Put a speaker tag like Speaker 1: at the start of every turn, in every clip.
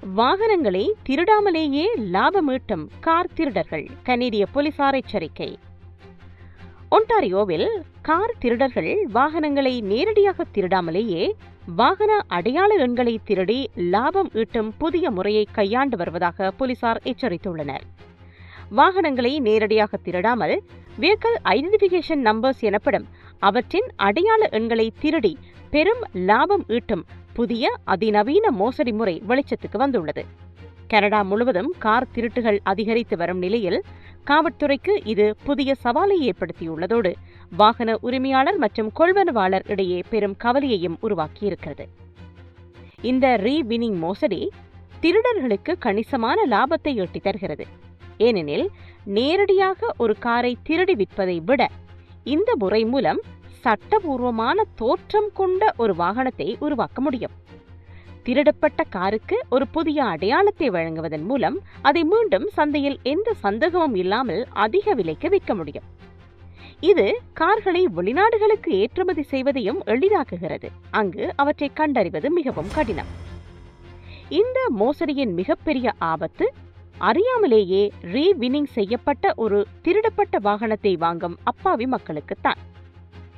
Speaker 1: வாகனங்களை திருடாமலேயே லாபமீட்டும் கார் திருடர்கள். கனேடிய போலீசார் எச்சரிக்கை. ஒன்டாரியோவில் கார் திருடர்கள் வாகனங்களை நேரடியாக திருடாமலேயே வாகன அடையாள எண்களை திருடி லாபம் ஈட்டும் புதிய முறையை கையாண்டு வருவதாக போலீசார் எச்சரித்துள்ளனர். வாகனங்களை நேரடியாக திருடாமல் வெஹிக்கிள் ஐடென்டிஃபிகேஷன் நம்பர்ஸ் எனப்படும். அவற்றின் அடையாள எண்களை திருடி பெரும் லாபம் ஈட்டும் புதிய அதிநவீன மோசடி முறை வெளிச்சத்துக்கு வந்துள்ளது. கனடா முழுவதும் கார் திருட்டுகள் அதிகரித்து வரும் நிலையில் காவல்துறைக்கு இது புதிய சவாலை ஏற்படுத்தியுள்ளதோடு வாகன உரிமையாளர் மற்றும் கொள்வனவாளர் இடையே பெரும் கவலையையும் உருவாக்கியிருக்கிறது. இந்த ரீவினிங் மோசடி திருடர்களுக்கு கணிசமான லாபத்தை ஈட்டி தருகிறது. ஏனெனில் நேரடியாக ஒரு காரை திருடி விற்பதை விட இந்த முறை மூலம் சட்டபூர்வமான தோற்றம் கொண்ட ஒரு வாகனத்தை உருவாக்க முடியும். திருடப்பட்ட காருக்கு ஒரு புதிய அடையாளத்தை வழங்குவதன் மூலம் அதை மீண்டும் சந்தையில் எந்த சந்தேகமும் இல்லாமல் அதிக விலைக்கு விற்க முடியும். இது கார்களை வெளிநாடுகளுக்கு ஏற்றுமதி செய்வதையும் எளிதாக்குகிறது. அங்கு அவற்றை கண்டறிவது மிகவும் கடினம். இந்த மோசடியின் மிகப்பெரிய ஆபத்து அறியாமலேயே ரீவினிங் செய்யப்பட்ட ஒரு திருடப்பட்ட வாகனத்தை வாங்கும் அப்பாவி மக்களுக்குத்தான்.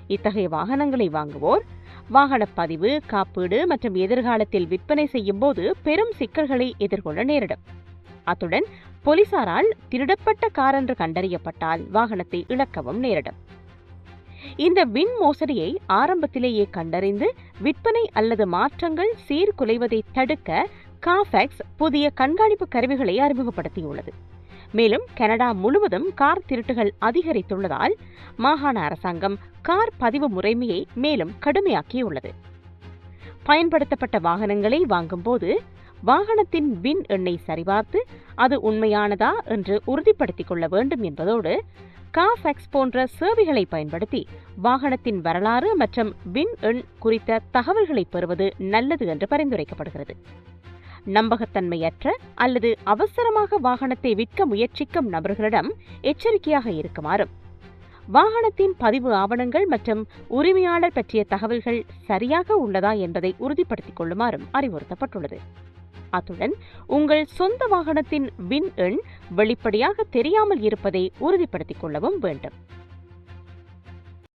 Speaker 1: இத்தகைய வாகனங்களை வாங்குவோர் வாகன பதிவு காப்பீடு மற்றும் எதிர்காலத்தில் விற்பனை செய்யும் போது பெரும் சிக்கல்களை எதிர்கொள்ள நேரிடும். அத்துடன் போலீசாரால் திருடப்பட்ட கார் என்று கண்டறியப்பட்டால் வாகனத்தை இழக்கவும் நேரிடும். இந்த வின் மோசடியை ஆரம்பத்திலேயே கண்டறிந்து விற்பனை அல்லது மாற்றங்கள் சீர்குலைவதை தடுக்க காஃபேக்ஸ் புதிய கண்காணிப்பு கருவிகளை அறிமுகப்படுத்தியுள்ளது. மேலும் கனடா முழுவதும் கார் திருட்டுகள் அதிகரித்துள்ளதால் மாகாண அரசாங்கம் கார் பதிவு முறைமையை மேலும் கடுமையாக்கியுள்ளது. பயன்படுத்தப்பட்ட வாகனங்களை வாங்கும்போது வாகனத்தின் வின் எண்ணை சரிபார்த்து அது உண்மையானதா என்று உறுதிப்படுத்திக் கொள்ள வேண்டும் என்பதோடு காஃபெக்ஸ் போன்ற சேவைகளை பயன்படுத்தி வாகனத்தின் வரலாறு மற்றும் வின் எண் குறித்த தகவல்களை பெறுவது நல்லது என்று பரிந்துரைக்கப்படுகிறது. நம்பகத்தன்மையற்ற அல்லது அவசரமாக வாகனத்தை விற்க முயற்சிக்கும் நபர்களிடம் எச்சரிக்கையாக இருக்குமாறும். வாகனத்தின் பதிவு ஆவணங்கள் மற்றும் உரிமையாளர் பற்றிய தகவல்கள் சரியாக உள்ளதா என்பதை உறுதிப்படுத்திக் கொள்ளுமாறும் அறிவுறுத்தப்பட்டுள்ளது. அத்துடன் உங்கள் சொந்த வாகனத்தின் வின் எண் வெளிப்படையாக தெரியாமல் இருப்பதை உறுதிப்படுத்திக் கொள்ளவும் வேண்டும்.